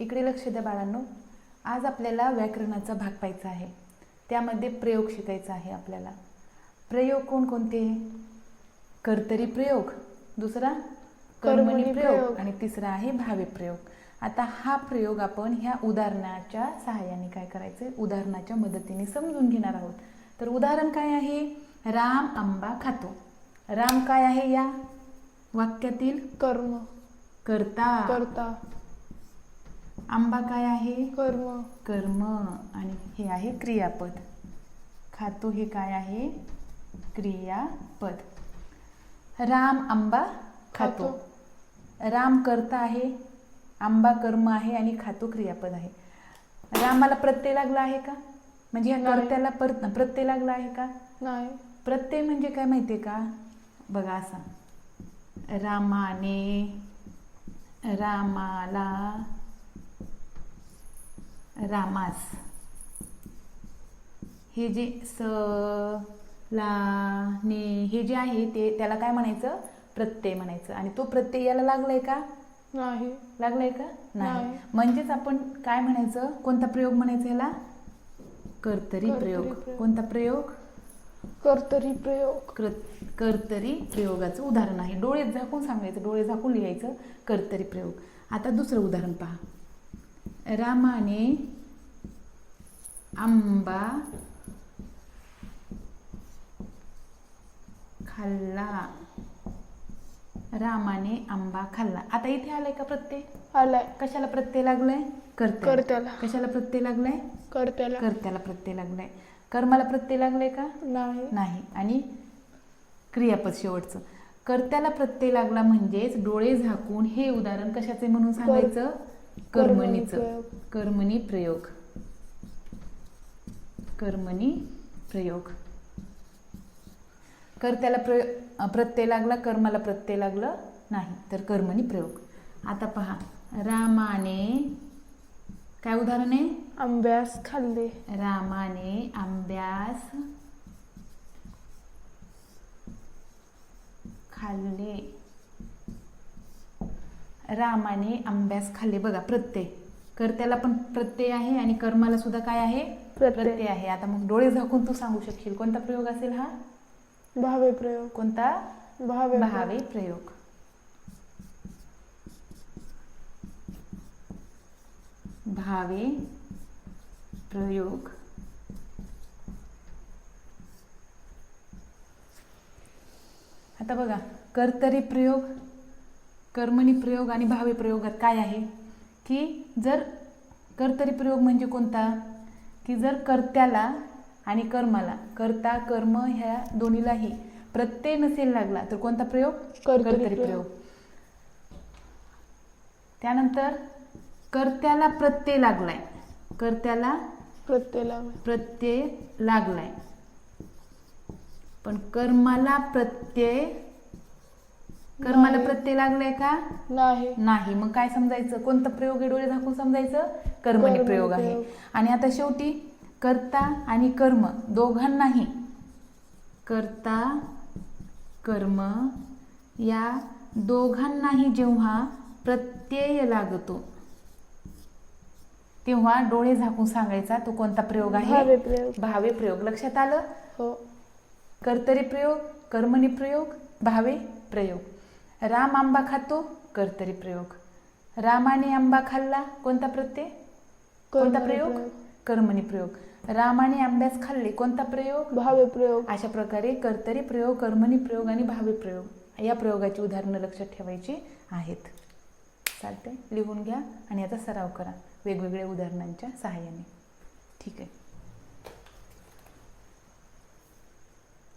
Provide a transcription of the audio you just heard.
इकडे लक्ष द्या बाळांनो. आज आपल्याला व्याकरणाचा भाग पाहायचा आहे. त्यामध्ये प्रयोग शिकायचा आहे आपल्याला. प्रयोग कोणकोणते कर्तरी प्रयोग. दुसरा? कर्मणी प्रयोग. आणि तिसरा आहे भावे प्रयोग. आता हा प्रयोग आपण ह्या उदाहरणाच्या सहाय्याने काय करायचं? उदाहरणाच्या मदतीने समजून घेणार आहोत. तर उदाहरण काय आहे? राम आंबा खातो. राम काय आहे या? वाक्यातील कर्म. करता. करता. आंबा काय आहे? कर्म. कर्म. आणि हे आहे क्रियापद. खातो हे काय आहे? क्रियापद. राम आंबा खातो. राम करता आहे आंबा कर्म आहे आणि खातो क्रियापद आहे. रामाला प्रत्यय लागला आहे का? म्हणजे ह्या. कर्त्याला पर प्रत्यय लागला आहे का? नाही. प्रत्यय म्हणजे काय माहितीये का? बघा असा. रामाने रामाला रामास. हे जे स ला ने हे जे आहे ते त्याला काय म्हणायचं? प्रत्यय म्हणायचं. आणि तो प्रत्यय याला लागलाय का? नाही. लागलाय का? नाही. म्हणजेच आपण काय म्हणायचं? कोणता प्रयोग म्हणायचा याला कर्तरी प्रयोग. कोणता प्रयोग? कर्तरी प्रयोग. कर्तरी प्रयोगाचं उदाहरण आहे. डोळे झाकून सांगायचं. डोळे झाकून लिहायचं. कर्तरी प्रयोग. आता दुसरं उदाहरण पहा. रामाने आंबा खाल्ला. रामाने आंबा खाल्ला. आता इथे आलाय का प्रत्यय? आलाय. कशाला प्रत्यय लागलाय? कर्त्याला. कर्त्याला. कशाला प्रत्यय लागलाय? कर्त्याला. कर्त्याला प्रत्यय लागलाय. कर्माला प्रत्यय लागलाय का? नाही. नाही. आणि क्रियापद शेवटचं. कर्त्याला प्रत्यय लागला म्हणजेच डोळे झाकून हे उदाहरण कशाचे म्हणून सांगायचं? कर्मणीचं. कर्मणी प्रयोग. कर्मणी प्रयोग. कर्त्याला प्रयोग प्रत्यय लागला कर्माला प्रत्यय लागलं नाही तर कर्मणी प्रयोग. आता पहा रामाने काय उदाहरण आहे? आंब्यास खाल्ले. रामाने आंब्यास खाल्ले. रामाने आंब्यास खाल्ले. बघा प्रत्यय. कर्त्याला पण प्रत्यय आहे आणि कर्माला सुद्धा काय आहे? प्रत्यय. प्रत्यय आहे. आता मग डोळे झाकून तू सांगू शकशील. कोणता प्रयोग असेल हा? भावे प्रयोग. कोणता? भावे भावे प्रयोग. भावे प्रयोग. आता बघा कर्तरी प्रयोग. कर्मणी प्रयोग आणि भावे प्रयोगात काय आहे? की जर कर्तरी प्रयोग म्हणजे कोणता? की जर कर्त्याला आणि कर्माला कर्ता कर्म ह्या दोन्हीलाही प्रत्यय नसेल लागला तर कोणता प्रयोग? कर्तरी प्रयोग. त्यानंतर कर्त्याला प्रत्यय लागलाय. कर्त्याला प्रत्येला प्रत्यय लागलाय. पण कर्माला प्रत्यय कर्माला. प्रत्यय लागलाय का? नाही. नाही. मग काय समजायचं? कोणता प्रयोग आहे? डोळे झाकून समजायचं? कर्मणी प्रयोग आहे. आणि आता शेवटी कर्ता आणि कर्म दोघांनाही कर्ता कर्म या दोघांनाही जेव्हा प्रत्यय लागतो तेव्हा डोळे झाकून सांगायचा तो कोणता प्रयोग आहे? भावे प्रयोग. भावे प्रयोग. लक्षात आलं? हो. कर्तरी प्रयोग कर्मणी प्रयोग भावे प्रयोग. राम आंबा खातो कर्तरी प्रयोग. रामाने आंबा खाल्ला कोणता प्रत्यय? कोणता प्रयोग. कर्मणी प्रयोग. रामाने आंब्यास खाल्ले कोणता प्रयोग? भावे प्रयोग. अशा प्रकारे कर्तरी प्रयोग कर्मणी प्रयोग आणि भावे प्रयोग. या प्रयोगाची उदाहरणं लक्षात ठेवायची आहेत. चालते लिहून घ्या आणि याचा सराव करा वेगवेगळ्या उदाहरणांच्या सहाय्याने. ठीक आहे.